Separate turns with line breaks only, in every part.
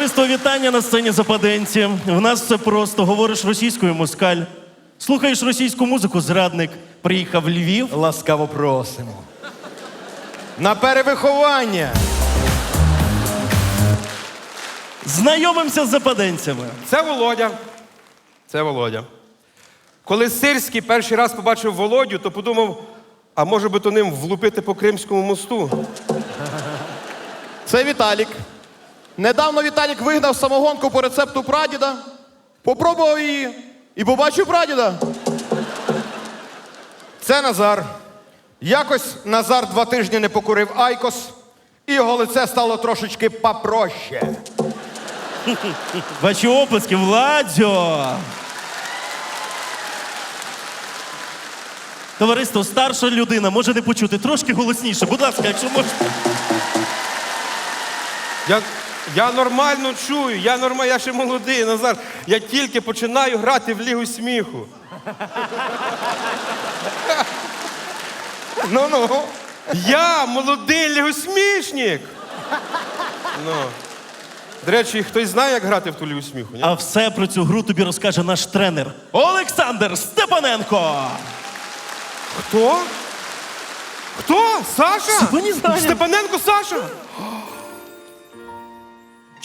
Товариство вітання на сцені Западенці. В нас все просто. Говориш російською москаль. Слухаєш російську музику, зрадник. Приїхав в Львів.
Ласкаво просимо. На перевиховання.
Знайомимося з западенцями.
Це Володя. Це Володя. Коли Сирський перший раз побачив Володю, то подумав, а може би то ним влупити по Кримському мосту.
Це Віталік. Недавно Віталік вигнав самогонку по рецепту прадіда, попробував її і побачив прадіда.
Це Назар. Якось Назар два тижні не покурив Айкос, і його лице стало трошечки попроще.
Ваші оплески, Владзьо! Товариство, старша людина може не почути трошки голосніше. Будь ласка, якщо можете.
Я, я нормально чую, я нормально, я ще молодий, Назар. Я тільки починаю грати в лігу сміху.
Ну-ну.
Я молодий лігосмішник. Ну. До речі, хтось знає, як грати в ту лігу сміху? Ні?
А все про цю гру тобі розкаже наш тренер Олександр Степаненко.
Хто? Хто? Саша? Степаненко Саша?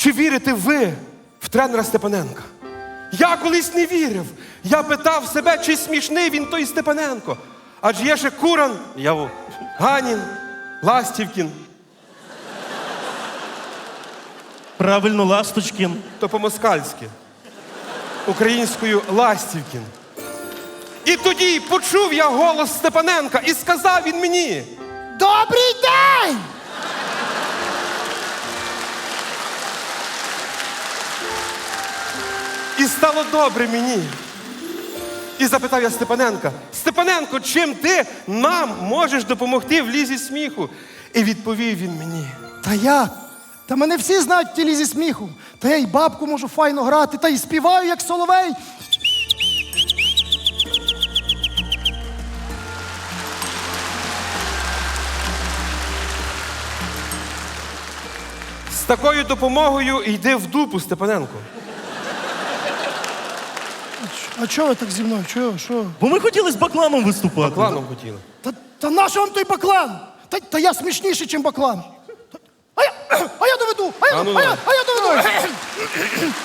Чи вірите ви в тренера Степаненка? Я колись не вірив. Я питав себе, чи смішний він той Степаненко. Адже є ще Куран, я во, Ганін, Ластівкін,
Правильно, Ласточкін.
то по-москальськи. Українською Ластівкін. І тоді почув я голос Степаненка і сказав він мені.
Добрий день!
І стало добре мені. І запитав я Степаненка: Степаненко, чим ти нам можеш допомогти в лізі сміху? І відповів він мені:
Та як? Та мене всі знають в тілі зі сміху. Та я й бабку можу файно грати, та й співаю, як соловей.
з такою допомогою йди в дупу, Степаненко.
А чого ви так зі мною? Чого? Що?
Бо ми хотіли з бакланом виступати.
Кланом хотіли.
Та, та нащо вам той баклан? Та, та я смішніший, ніж баклан. Та- А я, а я доведу! А я,
А ну
а я,
давай.
а я доведу!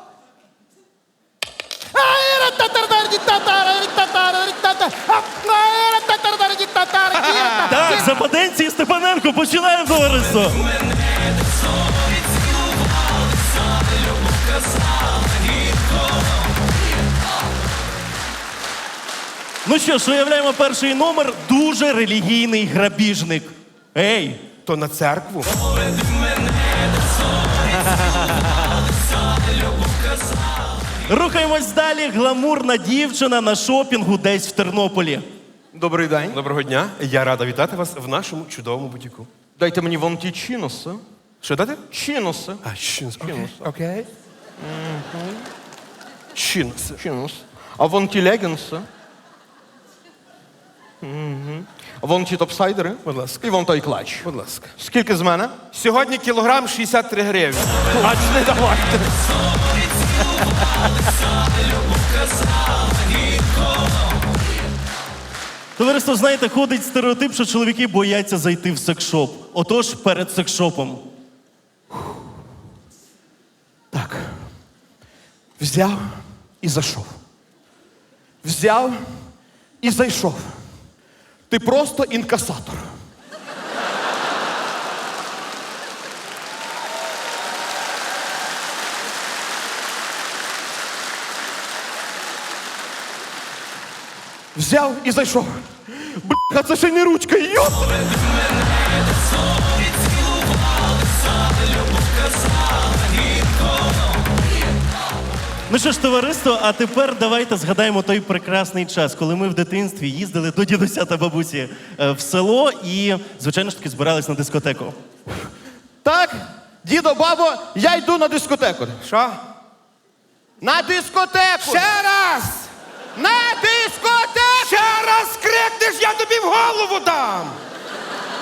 Так, западенці і Степаненко, починаємо товариство. Ну що ж, уявляємо перший номер дуже релігійний грабіжник. Ей,
То на церкву.
рухаємось далі. Гламурна дівчина на шопінгу десь в Тернополі.
Добрий день.
Доброго дня. Я рада вітати вас в нашому чудовому бутіку.
Дайте мені вон ті чиноси.
Що дати?
Чиноси.
А, щінс.
Чиноси.
Окей. Щінс.
Чинос. А вон ті легінси. Мгм. А вон ті топсайдери.
Будь ласка.
І вон той клач.
Будь ласка.
Скільки з мене?
Сьогодні кілограм 63 гривні.
Аж не давайте.
Товариство, знаєте, ходить стереотип, що чоловіки бояться зайти в секшоп. Отож, перед секшопом.
Так. Взяв і зайшов. Взяв і зайшов. Ти просто інкасатор. Взяв і зайшов. Бля, це ще не ручка, йоп!
Ну що ж, товариство, а тепер давайте згадаємо той прекрасний час, коли ми в дитинстві їздили до дідуся та бабусі е, в село і, звичайно ж таки, збирались на дискотеку.
Так, дідо, бабо, я йду на дискотеку.
Що?
На дискотеку!
Ще раз!
На дискотеку!
Ще раз крикнеш, я тобі в голову дам!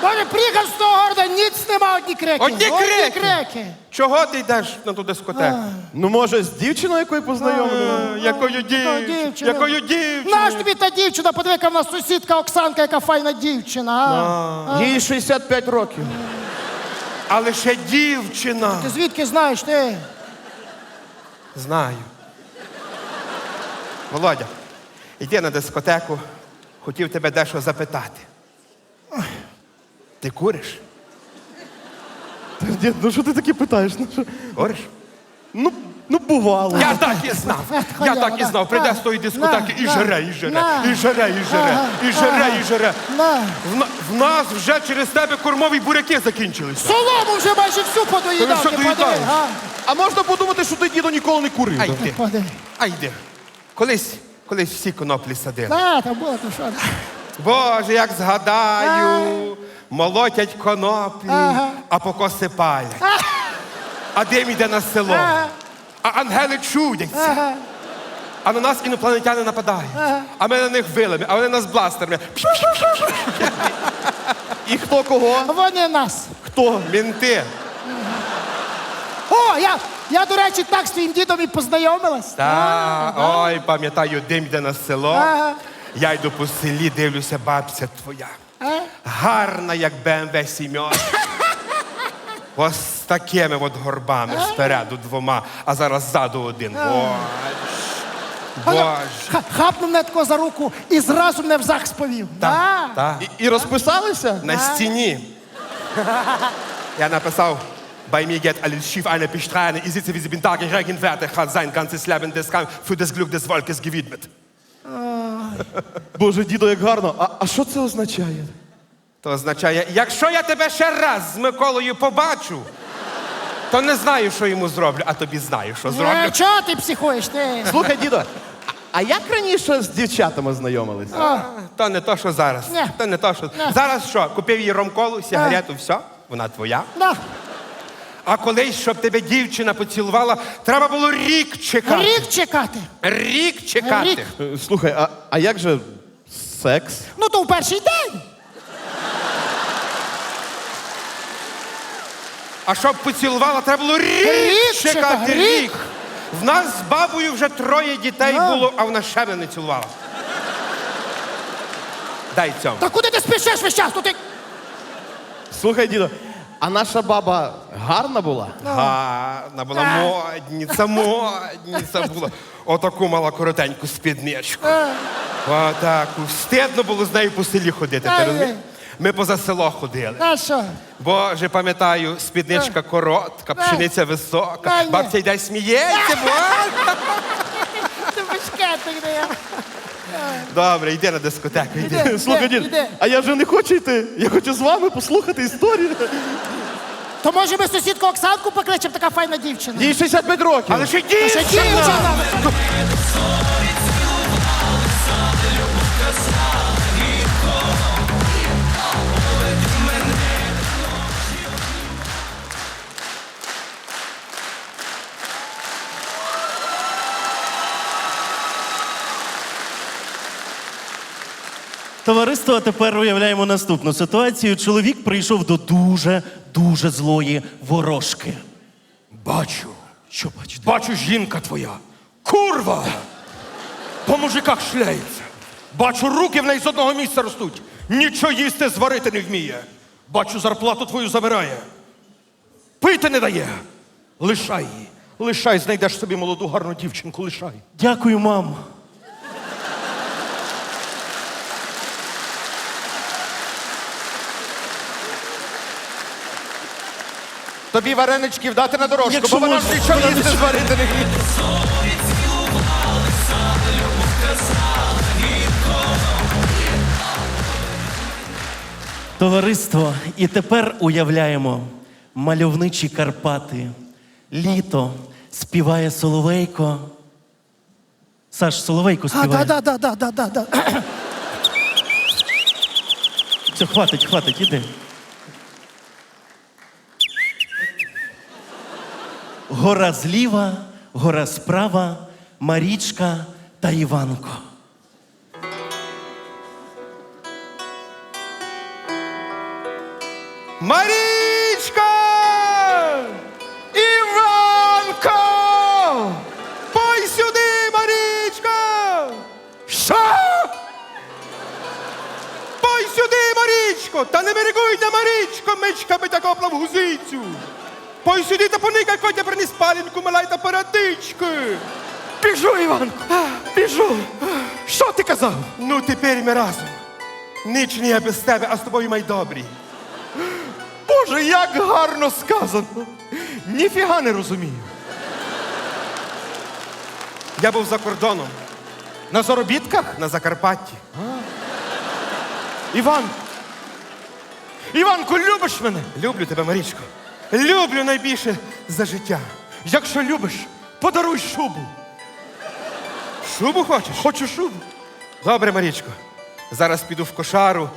Боже, приїхав з того города, ніц нема, одні крики.
Одні крики.
крики.
Чого ти йдеш на ту дискотеку?
Ну, може, з дівчиною якою познайомили?
Е, Якою дівчиною?
дівчина?
Якою
Наш
дівчиною?
тобі та дівчина, подиви, яка в нас сусідка Оксанка, яка файна дівчина. А?
Їй 65 років.
Але ще дівчина.
Ти звідки знаєш ти?
Знаю. Володя, йди на дискотеку. Хотів тебе дещо запитати. Ти куриш?
Дід, ну що ти таке питаєш? Ну, що?
Куриш?
ну, ну бувало.
Я так і знав. Я
Халява,
так і
на,
знав. Прийде з тої дискотеки і
на,
жере, і жере,
на.
і жере, і жере,
Ага,
і жере,
ага.
і жере.
На.
В, на- в нас вже через тебе кормові буряки закінчилися.
Солому вже майже всю
Ти
подоїдав.
що
Ти
доїдаєш?
подиви, а?
А можна подумати, що ти дідо ніколи не курив.
А йди,
Подиви.
а йди. Колись, колись всі коноплі садили.
На, там було, то що.
Боже, як згадаю, молотять коноплі,
Ага.
а покоси палять. А дим йде на село.
Ага.
А ангели чудяться.
Ага.
А на нас інопланетяни нападають.
Ага.
А ми на них вилами, а вони нас бластерами.
І хто кого?
Вони нас.
Хто? Мінти.
О, я, я, до речі, так з твоїм дідом і познайомилась.
Та, ой, пам'ятаю, дим йде на село.
Ага.
Я йду по селі, дивлюся, бабця твоя. Гарна, як БМВ сімьон. Ось такими от горбами спереду двома, а зараз ззаду один. Боже. Боже.
Ха- Хапнув мене тако за руку і зразу мене в захист повів. Да.
Та.
І, і розписалися?
На стіні. Я написав, bei mir geht alles schief, eine Bestreine. Ich sitze wie sie bin Tag, ich Regenwerte, hat sein ganzes Leben des Kampf für das Glück des Volkes gewidmet.
Боже, дідо, як гарно. А, а що це означає?
То означає, якщо я тебе ще раз з Миколою побачу, то не знаю, що йому зроблю, а тобі знаю, що
Е,
зроблю.
чого ти психуєш? Ти?
Слухай, дідо, а, а як раніше з дівчатами знайомились?
А, То не то, що зараз.
Ні.
То не то, що. Зараз що? Купив їй ромколу, сигарету, все, вона твоя.
Да.
А колись, щоб тебе дівчина поцілувала, треба було рік чекати.
Рік чекати.
Рік чекати.
Рік.
Е, Слухай, а, а як же секс?
Ну то в перший день.
А щоб поцілувала, треба було рік,
Рік
чекати.
чекати,
Рік.
рік.
В нас з бабою вже троє дітей
А.
було, а вона ще мене не цілувала. Дай цьому.
Та куди ти спішиш весь час? Ну, ти...
Слухай, дідо, а наша баба гарна була?
Гарна була
А.
модниця, модниця була. Отаку мала коротеньку спідничку. Отаку. Стидно було з нею по селі ходити. Ти розумієш? Ми поза село ходили.
А що?
Боже, пам'ятаю, спідничка коротка, пшениця висока, бабця йде сміється. боже.
Ти де я.
Добре, йди на дискотеку, йди.
Слухай,
іди,
дід,
іди.
а я вже не хочу йти. Я хочу з вами послухати історію.
То може ми сусідку Оксанку покличемо, така файна дівчина.
Їй 65 років.
Але ще
А ще
дівчина!
Товариство, а тепер уявляємо наступну ситуацію. Чоловік прийшов до дуже, дуже злої ворожки.
Бачу,
Що бачите?
бачу, жінка твоя. Курва! По мужиках шляється. Бачу, руки в неї з одного місця ростуть. Нічого їсти зварити не вміє. Бачу, зарплату твою забирає. Пити не дає. Лишай її. Лишай, знайдеш собі молоду гарну дівчинку, лишай.
Дякую, мамо.
Тобі вареничків дати на дорожку,
Якщо
бо вона
можна,
нічого їсти
не-
зварити не вміє.
Товариство, і тепер уявляємо мальовничі Карпати. Літо співає соловейко. Саш, Соловейко
А,
співає.
да, да, да, да, да, да, да.
Все, хватить, хватить, іди. Гора зліва, гора справа, Марічка та Іванко.
Марічка!
Іванко!
Пой сюди, Марічка!
Що?
Пой сюди, Марічко! Та не мерегуй на Марічко, та в гузицю! Пой сюди та поникай, котя приніс палінку, малай та парадички!
Біжу, Іванко! Біжу! Що ти казав?
Ну, тепер ми разом. Ніч не є без тебе, а з тобою май добрі.
Боже, як гарно сказано! Ніфіга не розумію.
Я був за кордоном
На заробітках?
на Закарпатті.
Іван! Іванко, любиш мене?
Люблю тебе, Марічко. Люблю найбільше за життя.
Якщо любиш, подаруй шубу.
Шубу хочеш?
Хочу шубу.
Добре, Марічко. Зараз піду в кошару,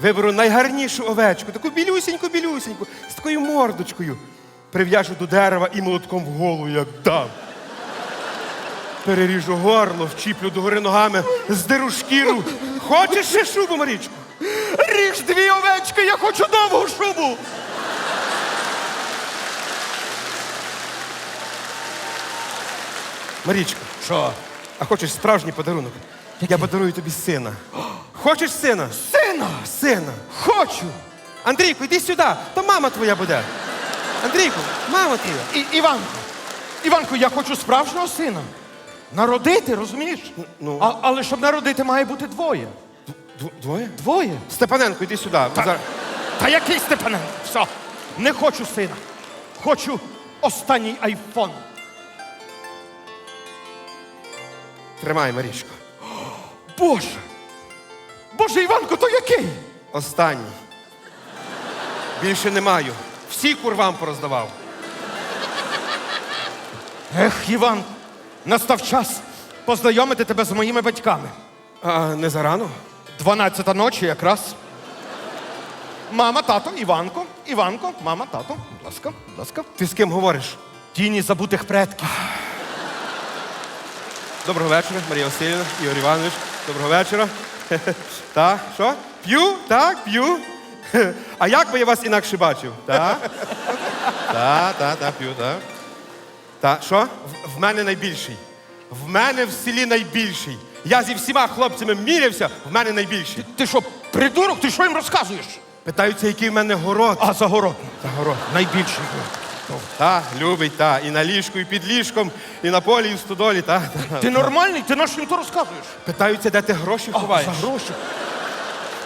виберу найгарнішу овечку, таку білюсіньку, білюсіньку, з такою мордочкою. Прив'яжу до дерева і молотком в голову, як дам. Переріжу горло, вчіплю догори ногами, здеру шкіру. Хочеш ще шубу, Марічко?
Ріж дві овечки, я хочу довгу шубу.
Марічко,
Що?
а хочеш справжній подарунок? Я подарую тобі сина. Хочеш сина?
Сина!
Сина.
Хочу!
Андрійку, йди сюди, то мама твоя буде. Андрійку, мама твоя.
І, Іванко, Іванко, я хочу справжнього сина. Народити, розумієш?
ну.
А, але щоб народити, має бути двоє.
Дво- Двоє?
Двоє?
Степаненко, йди сюди. бо зараз-
Та який Степаненко? Все. Не хочу сина. Хочу останній айфон.
Тримай, Марічко.
Боже! Боже, Іванко, то який?
Останній. Більше не маю. Всі курвам пороздавав.
Ех, Іван, настав час познайомити тебе з моїми батьками.
А не зарано?
Дванадцята ночі якраз. Мама, тато, Іванко, Іванко, мама, тато. Будь ласка, будь ласка.
Ти з ким говориш?
Тіні забутих предків.
Доброго вечора, Марія Васильівна, Ігор Іванович. Доброго вечора. Так, що? П'ю? Так, п'ю. А як би я вас інакше бачив? Так? Так, так, так, п'ю, так. Так, що? В, мене найбільший. В мене в селі найбільший. Я зі всіма хлопцями мірявся, в мене найбільший.
Ти що, придурок? Ти що їм розказуєш?
Питаються, який в мене город.
А загородний.
Загород.
Найбільший.
Та, любить, та. І на ліжку, і під ліжком, і на полі, і в стодолі, та. та.
Ти нормальний? Ти на що їм то розказуєш?
Питаються, де ти гроші ховаєш.
За гроші.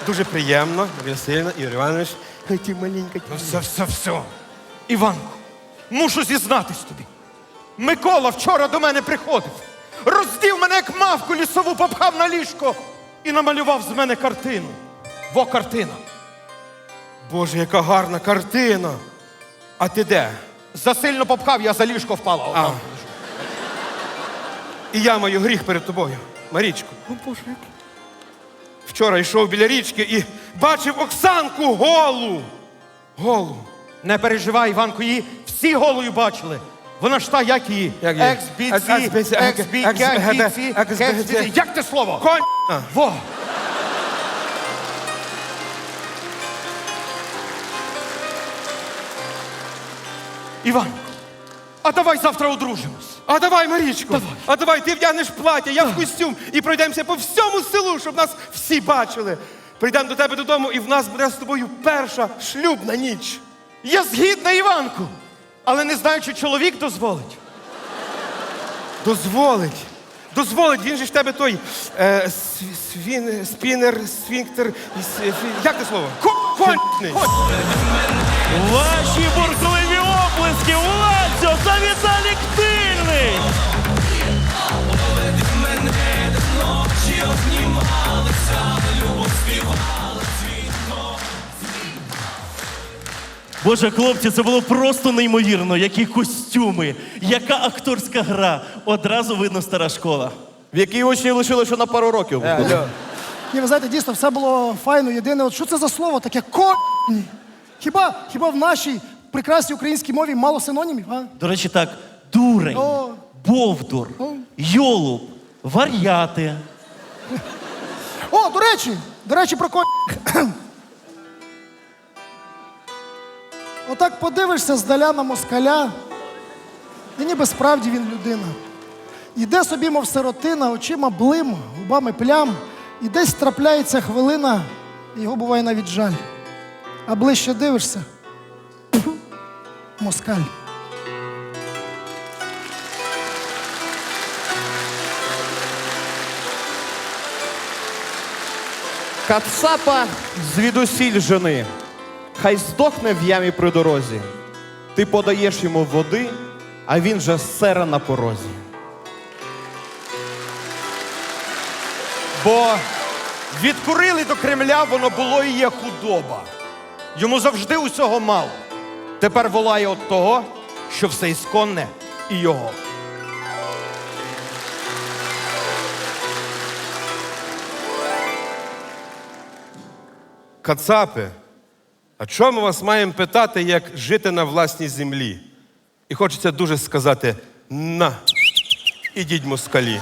Дуже приємно, Марія Васильівна, Ігор Іванович. Ой, ти маленька.
Ну все, все, все. Іванко, мушу зізнатись тобі. Микола вчора до мене приходив. Роздів мене як мавку лісову, попхав на ліжко і намалював з мене картину. Во картина.
Боже, яка гарна картина. А ти де?
Засильно попхав, я за ліжко впала.
А. І я маю гріх перед тобою. Марічко. О, Боже, який. Вчора йшов біля річки і бачив Оксанку голу. Голу.
Не переживай, Іванко, її всі голою бачили. Вона ж та, як її?
Як її?
Ексбіці,
Ексбіці,
ексбіці,
ексбіці,
ексбіці,
ексбіці.
ексбіці. Як те слово?
Конь.
Во! Іванко, а давай завтра одружимось.
А давай, Марічко, а давай, ти вдягнеш плаття, я в костюм і пройдемося по всьому селу, щоб нас всі бачили. Прийдемо до тебе додому, і в нас буде з тобою перша шлюбна ніч.
Я згідна, Іванку, але не знаю, чи чоловік дозволить.
Дозволить. Дозволить, він же ж в тебе той е, свін, спінер, сфінктер. і Як те слово? Кончений.
Ваші бурхливі оплески у Ланцю за Віталік Тильний! Боже, хлопці, це було просто неймовірно. Які костюми, яка акторська гра. Одразу видно стара школа.
в якій учнів лишили ще на пару років.
Ні, ви знаєте, дійсно, все було файно. Єдине, от що це за слово таке конь? Хіба, хіба в нашій прекрасній українській мові мало синонімів? А?
До речі, так, дурень,
О.
бовдур,
О.
йолуб, вар'яти.
О, до речі, до речі, про конь. Отак подивишся здаля на москаля, і ніби справді він людина. Іде собі, мов сиротина, очима блим, губами плям, і десь трапляється хвилина, і його буває навіть жаль. А ближче дивишся. Москаль.
Кацапа звідусіль жени, хай здохне в ямі при дорозі. Ти подаєш йому води, а він же сера на порозі.
Бо від Курили до Кремля воно було і є худоба. Йому завжди усього мало. Тепер волає от того, що все ісконне і його.
Кацапи, а чому ми вас маємо питати, як жити на власній землі? І хочеться дуже сказати: на, ідіть москалі.